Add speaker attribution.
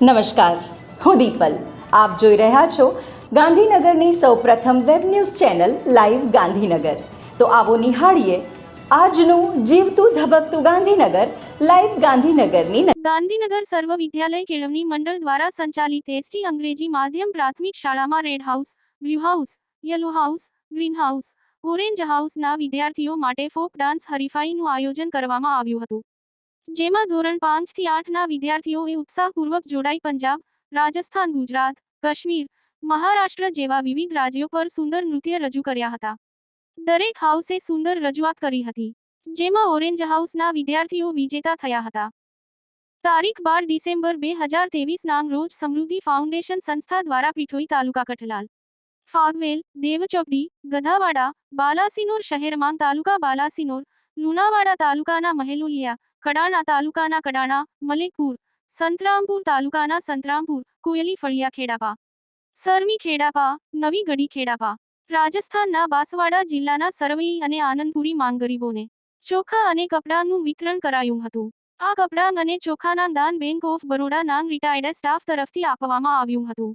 Speaker 1: નમસ્કાર. હું દીપલ. આપ જોઈ રહ્યા છો ગાંધીનગરની સૌપ્રથમ web news channel live Gandhinagar. તો આવો નિહાળીએ આજનું જીવતું ધબકતું ગાંધીનગર લાઈવ ગાંધીનગરની
Speaker 2: ગાંધીનગર સર્વ વિદ્યાલય કેળવણી મંડળ દ્વારા સંચાલિત એસટી અંગ્રેજી માધ્યમ પ્રાથમિક શાળામાં red house, blue house, yellow house, green house, orange હાઉસના વિદ્યાર્થીઓ માટે ફોક ડાન્સ હરીફાઈનું આયોજન કરવામાં આવ્યું હતું. જેમાં ધોરણ પાંચથી આઠના વિદ્યાર્થીઓએ ઉત્સાહપૂર્વક જોડાઈ પંજાબ, રાજસ્થાન, ગુજરાત, કાશ્મીર, મહારાષ્ટ્ર જેવા વિવિધ રાજ્યો પર સુંદર નૃત્ય રજૂ કર્યા હતા. દરેક હાઉસે સુંદર રજૂઆત કરી હતી, જેમાં ઓરેન્જ હાઉસના વિદ્યાર્થીઓ વિજેતા થયા હતા. તારીખ બાર ડિસેમ્બર બે હજાર નામ રોજ સમૃદ્ધિ ફાઉન્ડેશન સંસ્થા દ્વારા પીઠોઈ તાલુકા કઠલાલ, ફાગવેલ, દેવચોકડી, ગધાવાડા, બાલાસિનોર શહેરમાં તાલુકા બાલાસિનોર લુણાવાડા તાલુકાના મહેલુલિયા, કડાણા તાલુકાના કડાણા મલેકપુર સંતરામપુર તાલુકાના સંતરામપુર, કોયલી ફળિયા ખેડાપા. સરમી ખેડાપા, નવી ગઢી ખેડાપા. રાજસ્થાનના બાંસવાડા જિલ્લાના સરવઈ અને આનંદપુરી માંગ ગરીબોને ચોખા અને કપડાનું વિતરણ કરાયું હતું. આ કપડાં અને ચોખાના દાન બેંક ઓફ બરોડા નાંગ રિટાયર્ડ સ્ટાફ તરફથી આપવામાં આવ્યું હતું.